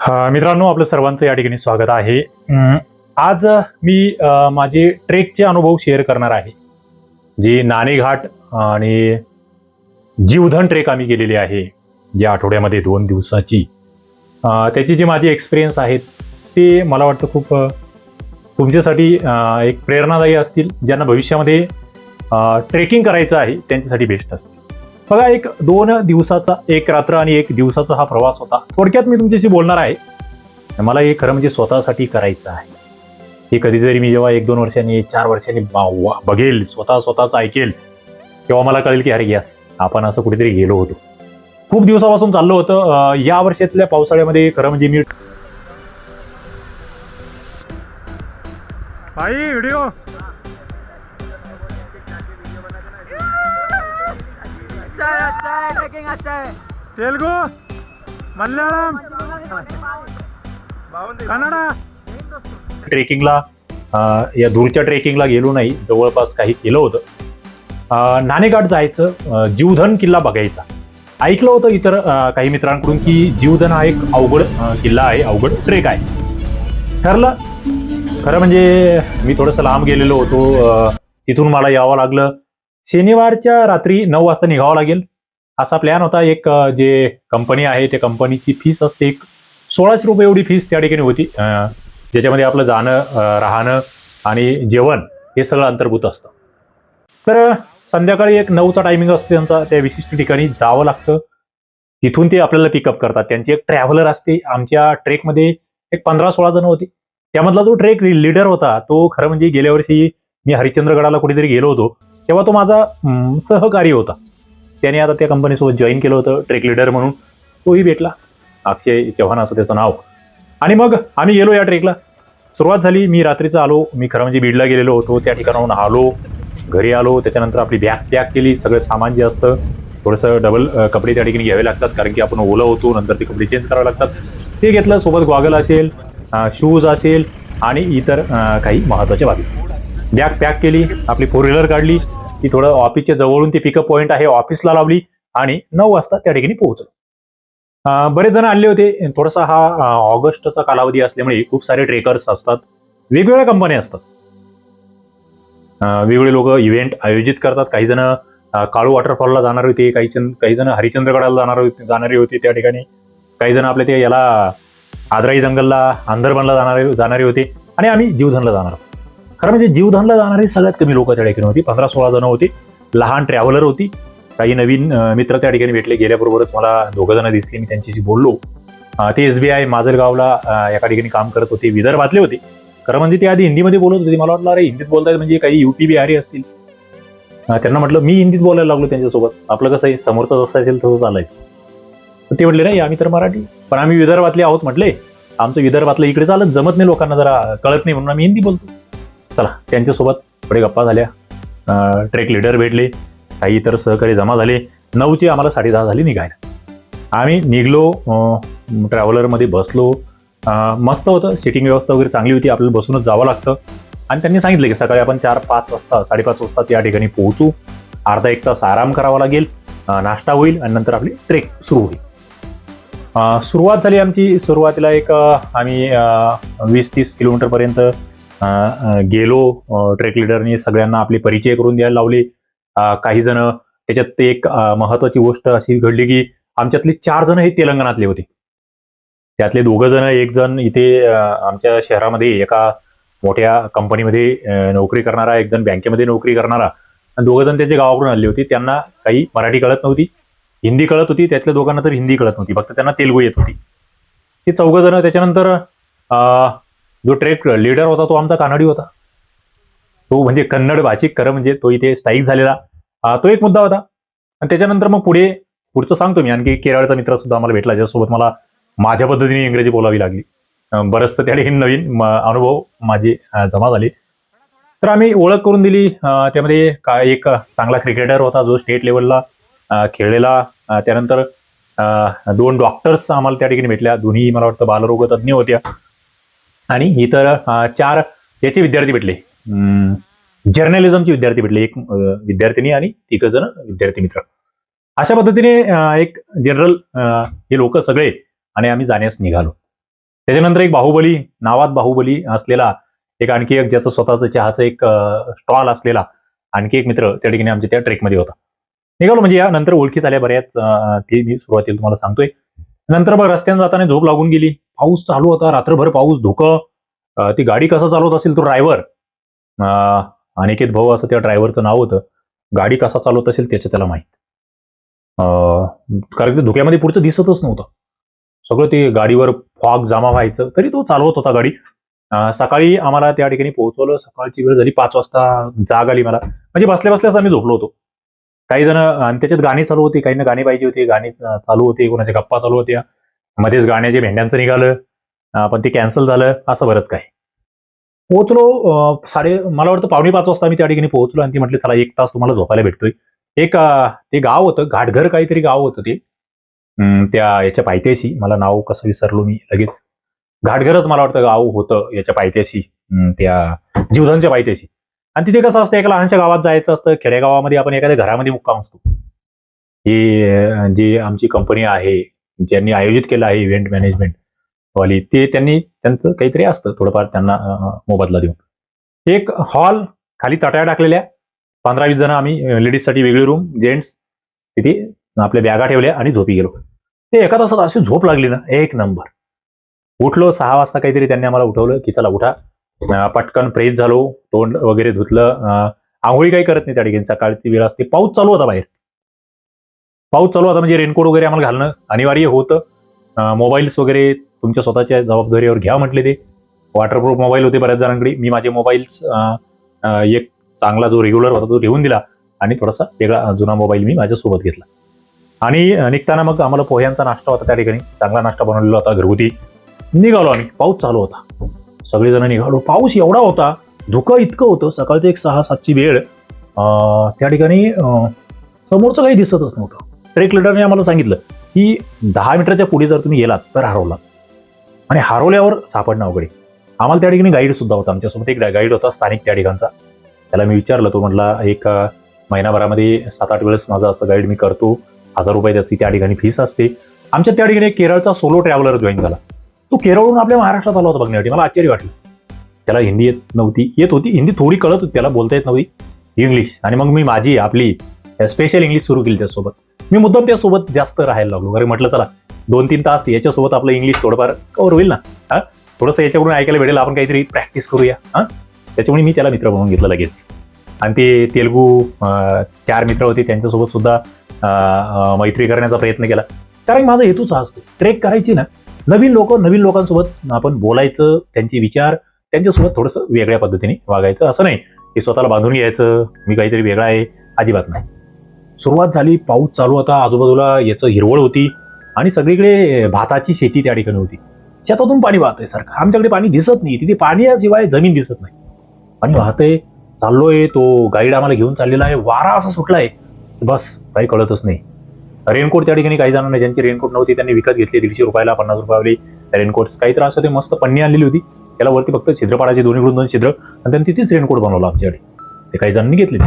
हा, मित्रांनो आपलं सर्वांचं या ठिकाणी स्वागत आहे. आज मी माझे ट्रेकचे अनुभव शेअर करणार आहे. जी नाणेघाट आणि जीवधन ट्रेक आम्ही केलेली आहे या आठवड्यामध्ये दोन दिवसाची. त्याची जी माझी एक्सपिरियन्स आहेत ते मला वाटतं खूप तुमच्यासाठी एक प्रेरणादायी असतील. ज्यांना भविष्यामध्ये ट्रेकिंग करायचं आहे त्यांच्यासाठी बेस्ट असतील. बघा एक दोन दिवसाचा एक रात्र आणि एक दिवसाचा हा प्रवास होता. थोडक्यात मी तुमच्याशी बोलणार आहे. मला हे खरं म्हणजे स्वतःसाठी करायचं आहे. हे कधीतरी मी जेव्हा एक दोन वर्षांनी चार वर्षांनी बा- वा- बघेल स्वतः स्वतःच ऐकेल तेव्हा मला कळेल की अरे यस आपण असं कुठेतरी गेलो होतो. खूप दिवसापासून चाललो होतं. या वर्षातल्या पावसाळ्यामध्ये खरं म्हणजे मी भाई व्हिडिओ अच्छा है अच्छा है ट्रेकिंग अच्छा है तेलगू मल्याळम. कन्नडा. ट्रेकिंगला या दूरच्या ट्रेकिंगला गेलो नाही जवळपास काही केलं होतं. नाणेघाट जायचं जीवधन किल्ला बघायचा. ऐकलं होतं इतर काही मित्रांकडून की जीवधन हा एक अवघड किल्ला आहे अवघड ट्रेक आहे. ठरलं. खरं म्हणजे मी थोडंसं लांब गेलेलो होतो तिथून मला यावं लागलं. शनिवारच्या रात्री नऊ वाजता निघावं लागेल. असा प्लॅन होता. एक जे कंपनी आहे त्या कंपनीची फीस असते. एक सोळाशे रुपये एवढी फीस त्या ठिकाणी होती. ज्याच्यामध्ये आपलं जाणं राहणं आणि जेवण हे सगळं अंतर्भूत असतं. तर संध्याकाळी एक नऊचा टायमिंग असतो त्यांचा. त्या विशिष्ट ठिकाणी जावं लागतं. तिथून ते आपल्याला पिकअप करतात. त्यांची एक ट्रॅव्हलर असते. आमच्या ट्रेकमध्ये एक पंधरा सोळा जण होते. त्यामधला जो ट्रेक लीडर होता तो खरं म्हणजे गेल्या वर्षी मी हरिश्चंद्रगडाला कुठेतरी गेलो होतो. तेव्हा तो माझा सहकारी होता. त्याने आता त्या कंपनीसोबत जॉईन केलं होतं ट्रेक लिडर म्हणून. तोही भेटला. अक्षय चव्हाण असं त्याचं नाव. आणि मग आम्ही गेलो या ट्रेकला सुरुवात झाली मी रात्रीचं आलो. मी खरं म्हणजे बीडला गेलेलो होतो. त्या ठिकाणाहून आलो. घरी आलो. त्याच्यानंतर आपली बॅग पॅक केली. सगळं सामान जे असतं थोडंसं डबल कपडे त्या ठिकाणी घ्यावे लागतात. कारण की आपण ओलं होतो नंतर ते कपडे चेंज करावे लागतात. ते घेतलं. सोबत गॉगल असेल शूज असेल आणि इतर काही महत्त्वाच्या बाबी. बॅग पॅक केली आपली फोर व्हीलर काढली ती थोडं ऑफिसच्या जवळून ती पिकअप पॉईंट आहे ऑफिसला लावली आणि नऊ वाजता त्या ठिकाणी पोहोचलो. बरेच जण आले होते. थोडासा हा ऑगस्टचा कालावधी असल्यामुळे खूप सारे ट्रेकर्स असतात. वेगवेगळ्या कंपन्या असतात. वेगवेगळे लोक इव्हेंट आयोजित करतात. काही जण काळू वॉटरफॉलला जाणार होते. काही जण काही जण हरिश्चंद्रगडाला जाणार होते जाणारे होते त्या ठिकाणी. काही जण आपल्या ते याला आदराई जंगलला आंदरबनला जाणारे जाणारे होते. आणि आम्ही जीवधनला जाणार होतो. खरं म्हणजे जीवधनला जाणारी सगळ्यात कमी लोक त्या ठिकाणी होती. पंधरा सोळा जण होती. लहान ट्रॅव्हलर होती. काही नवीन मित्र त्या ठिकाणी भेटले. गेल्याबरोबरच मला दोघं जण दिसले. मी त्यांच्याशी बोललो. ते एस बी आय माजलगावला एका ठिकाणी काम करत होते. विदर्भातले होते. खरं म्हणजे ते आधी हिंदीमध्ये बोलत होते. मला वाटलं अरे हिंदीत बोलतायत म्हणजे काही युपी बिहारी असतील. त्यांना म्हटलं मी हिंदीत बोलायला लागलो त्यांच्यासोबत. आपलं कसं आहे? समोरचं जसं असेल तसं चालायचं तर ते म्हटले नाही आम्ही तर मराठी. पण आम्ही विदर्भातले आहोत म्हटले. आमचं विदर्भातलं इकडे चालत जमत नाही लोकांना जरा कळत नाही म्हणून आम्ही हिंदी बोलतो. चला त्यांच्यासोबत थोडे गप्पा झाल्या. ट्रेक लीडर भेटले काही इतर सहकारी जमा झाले. नऊची आम्हाला साडे दहा झाली निघायला. आम्ही निघलो ट्रॅव्हलरमध्ये बसलो. मस्त होतं सिटिंग व्यवस्था वगैरे चांगली होती आपल्याला बसूनच जावं लागतं. आणि त्यांनी सांगितलं की सकाळी आपण चार पाच वाजता साडेपाच वाजता त्या ठिकाणी पोहोचू. अर्धा एक तास आराम करावा लागेल. नाश्ता होईल आणि नंतर आपली ट्रेक सुरू होईल. सुरुवात झाली आमची सुरुवातीला एक आम्ही अं, वीस तीस किलोमीटरपर्यंत पर्यंत गेलो ट्रेक लिडरने सगळ्यांना आपले परिचय करून द्यायला लावले. काही जण त्याच्यात एक महत्वाची गोष्ट अशी घडली की आमच्यातले चार जण हे तेलंगणातले होते. त्यातले दोघं जण एक जण इथे आमच्या शहरामध्ये एका मोठ्या कंपनीमध्ये नोकरी करणारा एक जण बँकेमध्ये नोकरी करणारा. आणि दोघं जण त्याचे गावाकडून आले होते. त्यांना काही मराठी कळत नव्हती. हिंदी कळत होती. त्यातल्या दोघांना तर हिंदी कळत नव्हती. फक्त त्यांना तेलगू येत होती. ते चौघ जण त्याच्यानंतर जो ट्रेक लीडर होता तो आमचा कानडी होता. तो म्हणजे कन्नड भाषिक खरं म्हणजे तो इथे स्थायिक झालेला. तो एक मुद्दा होता. आणि त्याच्यानंतर मग पुढे पुढचं सांगतो मी आणखी केरळचा मित्र सुद्धा आम्हाला भेटला ज्यासोबत मला माझ्या पद्धतीने इंग्रजी बोलावी लागली. अं, बरंचसं त्या ठिकाणी नवीन अनुभव माझे जमा झाले. तर आम्ही ओळख करून दिली. त्यामध्ये का एक चांगला क्रिकेटर होता जो स्टेट लेवलला खेळलेला. त्यानंतर दोन डॉक्टर्स आम्हाला त्या ठिकाणी भेटल्या. दोन्ही मला वाटतं बालरोग तज्ज्ञ होत्या. आणि इतर चार याचे विद्यार्थी भेटले. जर्नलिझमचे विद्यार्थी भेटले एक विद्यार्थिनी आणि तिघ जण विद्यार्थी मित्र. अशा पद्धतीने एक जनरल हे लोक सगळे आणि आम्ही जाण्यास निघालो. त्याच्यानंतर एक बाहुबली नावात बाहुबली असलेला एक आणखी एक ज्याचं स्वतःचं चहाचं एक स्टॉल असलेला आणखी एक मित्र त्या ठिकाणी आमच्या त्या ट्रेकमध्ये होता. निघालो म्हणजे या नंतर ओळखीत आल्या बऱ्याच ते मी सुरुवातीला तुम्हाला सांगतोय. नंतर मग रस्त्याने जाताना झोप लागून गेली. पाऊस चालू होता रात्रभर पाऊस धुकं. ती गाडी कसा चालवत असेल तो ड्रायव्हर अनिकेत भाऊ असं त्या ड्रायव्हरचं नाव होतं. गाडी कसा चालवत असेल त्याचं त्याला माहीत. अं, कारण ते धुक्यामध्ये पुढचं दिसतच नव्हतं. सगळं ते गाडीवर फॉग जमा व्हायचं तरी तो चालवत होता गाडी. सकाळी आम्हाला त्या ठिकाणी पोहोचवलं. सकाळची वेळ झाली पाच वाजता जाग आली मला. म्हणजे बसल्या बसल्याच आम्ही झोपलो होतो. काही जण आणि त्याच्यात गाणी चालू होती काही ना गाणी पाहिजे होती गाणी चालू होती कोणाच्या गप्पा चालू होत्या. मध्येच गाण्याचे भेंड्यांचं निघालं पण ते कॅन्सल झालं असं बरंच काय पोहोचलो साडे मला वाटतं पावणे पाच वाजता मी त्या ठिकाणी पोहोचलो आणि ती म्हटली चला एक तास तुम्हाला झोपायला भेटतोय. एक ते गाव होतं घाटघर काहीतरी गाव होतं ते. त्या याच्या पायथ्याशी मला नाव कसं विसरलो मी लगेच. घाटघरच मला वाटतं गाव होतं याच्या पायथ्याशी त्या जीवधनच्या पायथ्याशी. आणि तिथे कसं असतं एका लहानशा गावात जायचं असतं खेडेगावामध्ये आपण एखाद्या घरामध्ये मुक्काम असतो. ही जी आमची कंपनी आहे ज्यांनी आयोजित केलं आहे इव्हेंट मॅनेजमेंट वाली ते त्यांनी त्यांचं काहीतरी असतं थोडंफार त्यांना मोबदला देऊन. एक हॉल खाली तटाया टाकलेल्या. पंधरा वीस जण आम्ही लेडीजसाठी वेगळी रूम जेंट्स तिथे आपल्या बॅगा ठेवल्या आणि झोपी गेलो. ते एका तासात अशी झोप लागली ना एक नंबर. उठलो सहा वाजता काहीतरी त्यांनी आम्हाला उठवलं की चला उठा. पटकन फ्रेश झालो तोंड वगैरे धुतलं. आंघोळी काही करत नाही त्या ठिकाणी. सकाळची वेळ असते. पाऊस चालू होता बाहेर. पाऊस चालू होता म्हणजे रेनकोट वगैरे आम्हाला घालणं अनिवार्य होतं. मोबाईल्स वगैरे तुमच्या स्वतःच्या जबाबदारीवर घ्या म्हटले ते. वॉटरप्रूफ मोबाईल होते बऱ्याच जणांकडे. मी माझे मोबाईल्स एक चांगला जो रेग्युलर होता तो घेऊन दिला आणि थोडासा वेगळा जुना मोबाईल मी माझ्यासोबत घेतला. आणि निघताना मग आम्हाला पोह्यांचा नाश्ता होता त्या ठिकाणी. चांगला नाश्ता बनवलेला होता घरगुती. निघालो आम्ही. पाऊस चालू होता. सगळेजण निघालो. पाऊस एवढा होता. धुकं इतकं होतं. सकाळचं एक सहा सातची वेळ. त्या ठिकाणी समोरचं काही दिसतच नव्हतं. ट्रेक लिडरने आम्हाला सांगितलं की दहा मीटरच्या पुढे जर तुम्ही गेलात तर हरवला. आणि हरवल्यावर सापडणं अवघड आहे. आम्हाला त्या ठिकाणी गाईड सुद्धा होता. आमच्यासोबत एक गाईड होता स्थानिक त्या ठिकाणचा. त्याला मी विचारलं तो म्हटला एक महिनाभरामध्ये सात आठ वेळेस माझा असं गाईड मी करतो. हजार रुपये त्याची त्या ठिकाणी फीस असते. आमच्या त्या ठिकाणी एक केरळचा सोलो ट्रॅव्हलर जॉईन झाला. तो केरळहून आपल्या महाराष्ट्रात आला होता बघण्यासाठी. मला आश्चर्य वाटलं. त्याला हिंदी येत नव्हती. येत होती. हिंदी थोडी कळत होती. त्याला बोलता येत नव्हती. इंग्लिश आणि मग मी माझी आपली स्पेशल इंग्लिश सुरू केली त्यासोबत. मी मुद्दाम त्यासोबत जास्त राहायला लागलो. कारण म्हटलं चला दोन तीन तास याच्यासोबत आपलं इंग्लिश थोडंफार कवर होईल ना? हा? थोडंसं याच्याकडून ऐकायला भेटेल. आपण काहीतरी प्रॅक्टिस करूया. हा? त्याच्यामुळे मी त्याला मित्र बनवून घेतलं लगेच आणि ते तेलगू अं, चार मित्र होते. त्यांच्यासोबत सुद्धा मैत्री करण्याचा प्रयत्न केला. कारण माझा हेतूच हा असतो. ट्रेक करायची ना नवीन लोक नवीन लोकांसोबत आपण बोलायचं त्यांचे विचार त्यांच्यासोबत थोडंसं वेगळ्या पद्धतीने वागायचं. असं नाही की स्वतःला बांधून घ्यायचं मी काहीतरी वेगळा आहे. अजिबात नाही. सुरुवात झाली पाऊस चालू होता आजूबाजूला याचं हिरवळ होती आणि सगळीकडे भाताची शेती त्या ठिकाणी होती. शेतातून पाणी वाहतंय सारखं. आमच्याकडे पाणी दिसत नाही. तिथे पाण्याशिवाय जमीन दिसत नाही. पाणी वाहतंय चाललोय तो गाईड आम्हाला घेऊन चाललेला आहे. वारा असा सुटलाय बस काही कळतच नाही. रेनकोट त्या ठिकाणी काही जणांना ज्यांची रेनकोट नव्हती त्यांनी विकत घेतली दीडशे रुपयाला पन्नास रुपयावरी रेनकोट काही त्रास होते मस्त पन्नी आणलेली होती. त्याला वरती फक्त छिद्र पाडायचे दोन्हीकडून दोन छिद्र. आणि त्यांनी तिथेच रेनकोट बनवला आमच्याकडे. ते काही जणांनी घेतले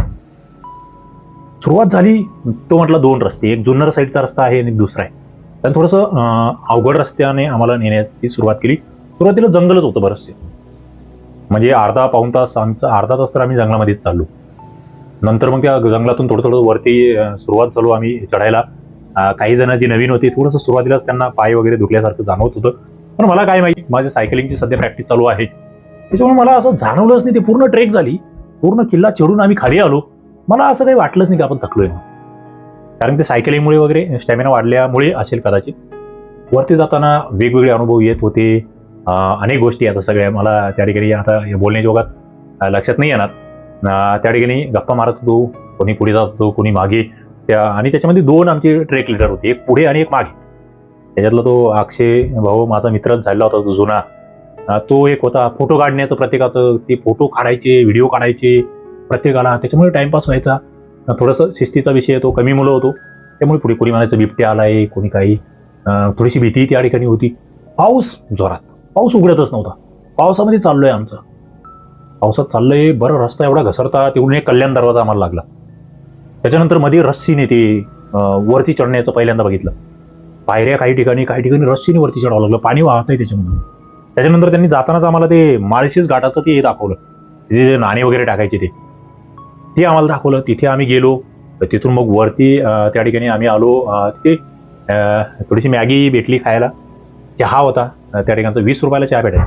सुरुवात झाली तो म्हटला दोन रस्ते एक जुन्नर साईडचा रस्ता आहे आणि दुसरा आहे. त्यानं थोडंसं अवघड रस्त्याने आम्हाला नेण्याची सुरुवात केली. सुरुवातीला जंगलच होतं बरंचसे. म्हणजे अर्धा पाऊण तास आमचा अर्धा तास तर आम्ही जंगलामध्येच चाललो. नंतर मग त्या जंगलातून थोडं थोडं वरती सुरुवात झालो आम्ही चढायला. काही जण जी नवीन होती थोडंसं सुरुवातीलाच त्यांना पाय वगैरे दुखल्यासारखं जाणवत होतं. पण मला काय माहिती माझ्या सायकलिंगची सध्या प्रॅक्टिस चालू आहे. त्याच्यामुळे मला असं जाणवलंच नाही ते पूर्ण ट्रेक झाली. पूर्ण किल्ला चढून आम्ही खाली आलो. मला असं काही वाटलंच नाही की आपण थकलोय. कारण ते सायकलिंगमुळे वगैरे स्टॅमिना वाढल्यामुळे असेल कदाचित. वरती जाताना वेगवेगळे अनुभव येत होते. अनेक गोष्टी आता सगळ्या मला त्या ठिकाणी आता बोलण्याच्या ओघात लक्षात नाही येणार. त्या ठिकाणी गप्पा मारत होतो कोणी पुढे जात होतो कोणी मागे. त्या आणि त्याच्यामध्ये दोन आमचे ट्रेक लिडर होते एक पुढे आणि एक मागे. त्याच्यातला तो अक्षय भाऊ माझा मित्रच झालेला होता तो जुना. तो एक होता फोटो काढण्याचं प्रत्येकाचं ते फोटो काढायचे व्हिडिओ काढायचे. प्रत्येकाला. त्याच्यामुळे टाइमपास व्हायचा. थोडंसं शिस्तीचा विषय तो कमी मुलं होतो. त्यामुळे पुढे कोणी म्हणायचं बिबट्या आलाय कोणी काही थोडीशी भीती त्या ठिकाणी होती. पाऊस जोरात. पाऊस उघडतच नव्हता. पावसामध्ये चाललोय आमचं. पावसात चाललंय बरं रस्ता एवढा घसरता तिकडून एक कल्याण दरवाजा आम्हाला लागला. त्याच्यानंतरमध्ये रस्सीने ते वरती चढण्याचं पहिल्यांदा बघितलं. पायऱ्या काही ठिकाणी काही ठिकाणी रस्सीने वरती चढावं लागलं. पाणी वाहत आहे त्याच्यामधून. त्याच्यानंतर त्यांनी जातानाच आम्हाला ते माळशेज घाटाचं ते दाखवलं. तिथे जे नाणे वगैरे टाकायचे ते. ते आम्हाला दाखवलं. तिथे आम्ही गेलो. तर तिथून मग वरती त्या ठिकाणी आम्ही आलो. तिथे थोडीशी मॅगी भेटली खायला. चहा होता. त्या ठिकाणचा वीस रुपयाला चहा भेटायला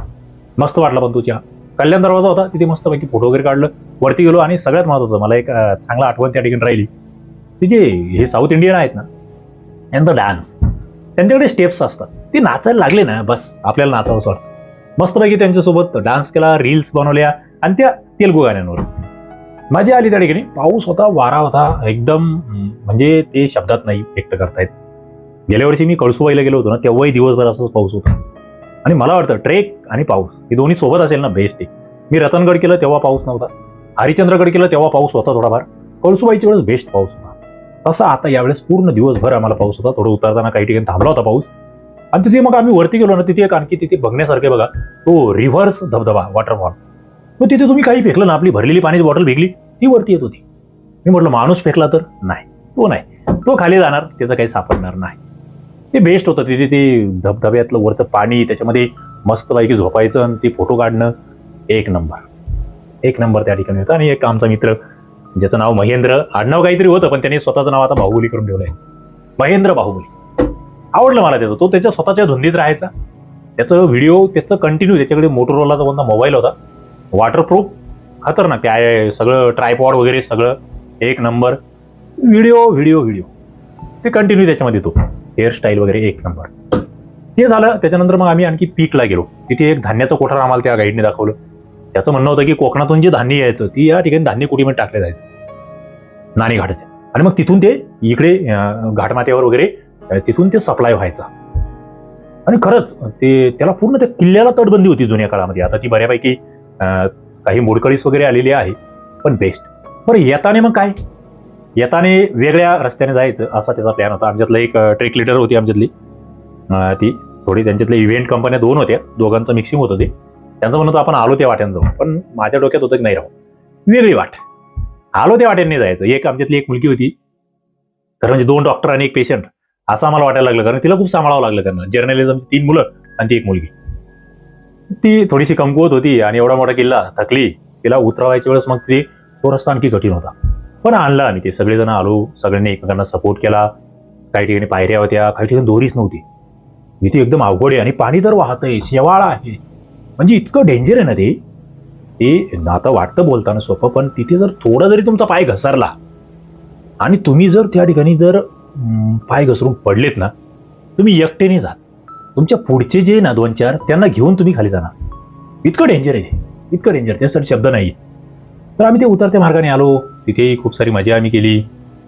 मस्त वाटला पण तो चहा. कल्याण दरवाजा होता. तिथे मस्तपैकी फोटो वगैरे काढलं. वरती गेलो आणि सगळ्यात महत्त्वाचं मला एक चांगला आठवण त्या ठिकाणी राहिली. ते जे हे साऊथ इंडियन आहेत ना यांचा डान्स त्यांच्याकडे स्टेप्स असतात. ते नाचायला लागले ना बस. आपल्याला नाचावंसं वाटतं. मस्तपैकी त्यांच्यासोबत डान्स केला रील्स बनवल्या आणि त्या तेलगू गाण्यांवर. मजा आली त्या ठिकाणी. पाऊस होता वारा होता एकदम म्हणजे ते शब्दात नाही व्यक्त करतायत. गेल्या वर्षी मी कळसुबाईला गेलो होतो ना तेव्हाही दिवसभर असंच पाऊस होता. आणि मला वाटतं ट्रेक आणि पाऊस हे दोन्ही सोबत असेल ना बेस्ट आहे मी रतनगड केलं तेव्हा पाऊस नव्हता. हरिचंद्रगड केलं तेव्हा पाऊस होता थोडाफार. कळसुबाईच्या वेळेस बेस्ट पाऊस होता. तसा आता यावेळेस पूर्ण दिवसभर आम्हाला पाऊस होता. थोडं उतरताना काही ठिकाणी थांबला होता पाऊस. आणि तिथे मग आम्ही वरती गेलो ना तिथे एक आणखी तिथे बघण्यासारखे बघा. तो रिव्हर्स धबधबा वॉटरफॉल मग तिथे तुम्ही काही फेकलं ना आपली भरलेली पाण्याची बॉटल फेकली ती वरती येत होती. मी म्हटलं माणूस फेकला तर? नाही. तो नाही. तो खाली जाणार त्याचं काही सापडणार नाही. ते बेस्ट होतं तिथे ते धबधब्यातलं वरचं पाणी त्याच्यामध्ये मस्तपैकी झोपायचं आणि ते फोटो काढणं एक नंबर एक नंबर त्या ठिकाणी होता. आणि एक आमचा मित्र ज्याचं नाव महेंद्र आडनाव काहीतरी होतं पण त्याने स्वतःचं नाव आता बाहुबली करून ठेवलंय. महेंद्र बाहुबली. आवडलं मला त्याचं. तो त्याच्या स्वतःच्या धुंदीत राहायचा. त्याचं व्हिडिओ त्याचं कंटिन्यू त्याच्याकडे मोटोरोलाचा कोणता मोबाईल होता वॉटरप्रूफ खतरनाक ते आहे सगळं ट्रायपॉड वगैरे सगळं. एक नंबर व्हिडिओ व्हिडिओ व्हिडिओ ते कंटिन्यू त्याच्यामध्ये येतो. हेअरस्टाईल वगैरे एक नंबर ते झालं. त्याच्यानंतर मग आम्ही आणखी पीकला गेलो. तिथे एक धान्याचं कोठार आम्हाला त्या गाईडने दाखवलं. त्याचं म्हणणं होतं की कोकणातून जे धान्य यायचं ती या ठिकाणी धान्य कुटीमध्ये टाकलं जायचं. नाणी घाटाच्या आणि मग तिथून ते इकडे अं, घाटमाथ्यावर वगैरे तिथून ते सप्लाय व्हायचा. आणि खरंच ते त्याला पूर्ण त्या किल्ल्याला तटबंदी होती जुन्या काळामध्ये. आता ती बऱ्यापैकी काही मोडकळीस वगैरे आलेली आहे पण बेस्ट बरं येताने मग काय? येताने वेगळ्या रस्त्याने जायचं असा त्याचा प्लॅन होता. आमच्यातलं एक ट्रेक लिडर होती आमच्यातली. ती थोडी त्यांच्यातल्या इव्हेंट कंपन्या दोन होत्या. दोघांचं मिक्सिंग होतं ते. त्यांचं म्हणत आपण आलो त्या वाट्यानं जाऊ पण माझ्या डोक्यात होतं की नाही राहू वेगळी वाट. आलो त्या वाट्याने जायचं. एक आमच्यातली एक मुलगी होती. तर म्हणजे दोन डॉक्टर आणि एक पेशंट असं आम्हाला वाटायला लागलं. कारण तिला खूप सांभाळावं लागलं त्यांना. जर्नलिझम तीन मुलं आणि ती एक मुलगी. ती थोडीशी कमकुवत होती आणि एवढा मोठा किल्ला थकली. तिला उतरवायच्या वेळेस मग ती तो रस्ता आणखी कठीण होता. पण आणला आम्ही ते. सगळेजण आलो. सगळ्यांनी एकमेकांना सपोर्ट केला. काही ठिकाणी पायऱ्या होत्या. काही ठिकाणी दोरीच नव्हती. इथे एकदम अवघड आहे आणि पाणी तर वाहतंय. शेवाळा आहे. म्हणजे इतकं डेंजर आहे ना ते? ते आता वाटतं बोलताना सोपं पण तिथे जर थोडा जरी तुमचा पाय घसरला आणि तुम्ही जर त्या ठिकाणी जर पाय घसरून पडलेत ना तुम्ही एकटेने जात तुमच्या पुढचे जे ना दोन चार त्यांना घेऊन तुम्ही खाली जाणार. इतकं डेंजर आहे. इतकं डेंजर त्यासाठी शब्द नाही तर आम्ही ते उतरत्या मार्गाने आलो. तिथेही खूप सारी मजा आम्ही केली.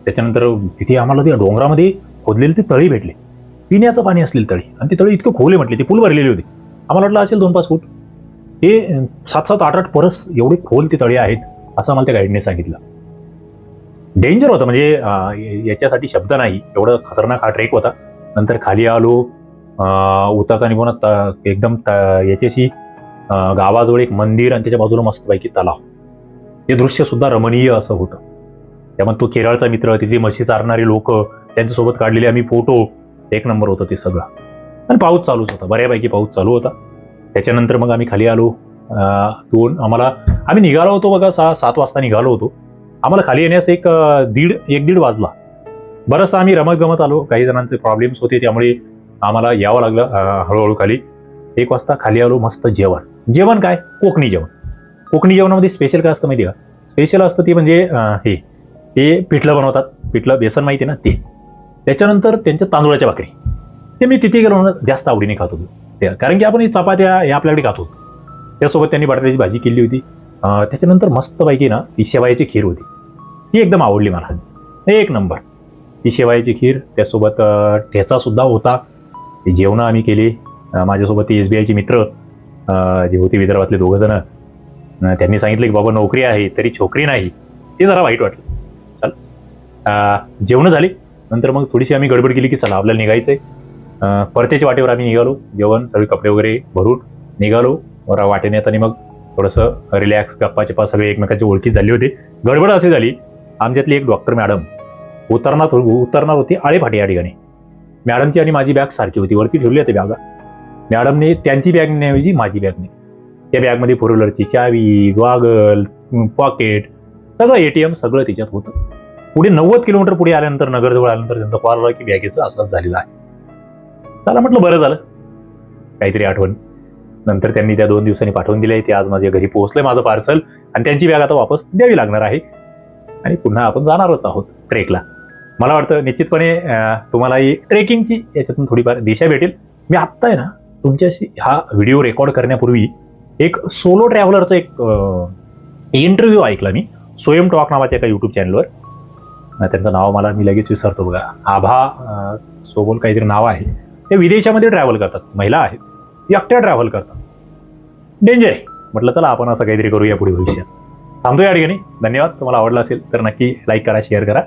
त्याच्यानंतर तिथे आम्हाला त्या डोंगरामध्ये खोदलेले ते तळी भेटले. पिण्याचं पाणी असलेली तळी. आणि ते तळी इतकं खोले म्हटले ती फुल भरलेली होती. आम्हाला वाटलं असेल दोन पाच फूट. हे सात सात आठ आठ परस एवढे खोल ते तळे आहेत असं आम्हाला त्या गाईडने सांगितलं. डेंजर होतं म्हणजे याच्यासाठी शब्द नाही. एवढं खतरनाक हा ट्रेक होता. नंतर खाली आलो. उतरताना पुन्हा त- एकदम त- याच्याशी गावाजवळ एक मंदिर आणि त्याच्या बाजूला मस्तपैकी तलाव. ते दृश्य सुद्धा रमणीय असं होतं. त्यामुळे तो केरळचा मित्र तिथे म्हशी चारणारे लोक त्यांच्यासोबत काढलेले आम्ही फोटो एक नंबर होतं ते सगळं. आणि पाऊस चालूच होता. बऱ्यापैकी पाऊस चालू होता. त्याच्यानंतर मग आम्ही खाली आलो. दोन आम्हाला आम्ही निघालो होतो बघा सहा सात वाजता निघालो होतो. आम्हाला खाली येण्यास एक दीड एक दीड वाजला. बरंचसं आम्ही रमत गमत आलो. काही जणांचे प्रॉब्लेम्स होते त्यामुळे आम्हाला यावं लागलं हळूहळू खाली. एक वाजता खाली आलो मस्त जेवण. जेवण काय? कोकणी जेवण. कोकणी जेवणामध्ये स्पेशल काय असतं माहिती का? स्पेशल असतं ते म्हणजे हे ते पिठलं बनवतात. पिठलं बेसन माहिती आहे ना? ते. त्याच्यानंतर त्यांच्या तांदूळाच्या भाकरी. ते मी तिथे गेलो म्हणून जास्त आवडीने खात होतो. कारण की आपण चपात्या हे आपल्याकडे खात होतो. त्यासोबत त्यांनी बटाट्याची भाजी केली होती. त्याच्यानंतर त्याच्यानंतर मस्तपैकी ना ती शेवायाची खीर होती. ती एकदम आवडली मला. एक नंबर. ती शेवायाची खीर त्यासोबत ठेचा सुद्धा होता. ती जेवणं आम्ही केली. माझ्यासोबत ती एस बी आयचे मित्र जे होती विदर्भातले दोघं जण त्यांनी सांगितलं की बाबा नोकरी आहे तरी छोकरी नाही. ते जरा वाईट वाटलं. चल. जेवणं झाली. नंतर मग थोडीशी आम्ही गडबड केली की चला आपल्याला निघायचंय. परतेच्या वाटेवर आम्ही निघालो. जेवण सगळे कपडे वगैरे भरून निघालो. वर वाटेने येताना मग थोडंसं रिलॅक्स गप्पा चप्पा सगळे एकमेकाची ओळखी झाली होती. गडबड अशी झाली. आमच्यातली एक डॉक्टर मॅडम उतरणार उतरणार होती आळेफाटी या ठिकाणी. मॅडमची आणि माझी बॅग सारखी होती. वरती ठेवली होती बॅगा. मॅडमने त्यांची बॅग नेण्याऐवजी माझी बॅग नेली. त्या बॅगमध्ये फोर व्हीलरची चावी गॉगल पॉकेट सगळं एटीएम सगळं त्याच्यात होतं. पुढे नव्वद किलोमीटर पुढे आल्यानंतर नगरजवळ आल्यानंतर त्यांचा कॉल आला की बॅगेचं असंच झालेलं आहे. त्याला म्हटलं बरं झालं. काहीतरी आठवण. नंतर त्यांनी त्या दोन दिवसांनी पाठवून दिले ते आज माझ्या घरी पोहोचलंय माझं पार्सल आणि त्यांची बॅग आता वापस द्यावी लागणार आहे. आणि पुन्हा आपण जाणारच आहोत ट्रेकला. मला वाटतं निश्चितपणे तुम्हाला ही ट्रेकिंगची याच्यातून थोडीफार दिशा भेटेल. मी आत्ता आहे ना तुमच्याशी हा व्हिडिओ रेकॉर्ड करण्यापूर्वी एक सोलो ट्रॅव्हलरचा एक इंटरव्ह्यू ऐकला मी स्वयं टॉक नावाच्या एका यूट्यूब चॅनलवर. त्यांचं नाव मला मी लगेच विसरतो बघा. आभा सोबोल काहीतरी नाव आहे. ते विदेशामध्ये ट्रॅव्हल करतात महिला आहेत. एकट्या ट्रॅव्हल करतात. डेंजर आहे. म्हटलं चला आपण असं काहीतरी करूया पुढे भविष्यात. थांबतो या ठिकाणी. धन्यवाद. तुम्हाला आवडला असेल तर नक्की लाईक करा शेअर करा.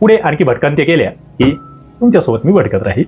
पुढे आणखी भटकंती केल्या की तुमच्यासोबत मी भटकत राहील.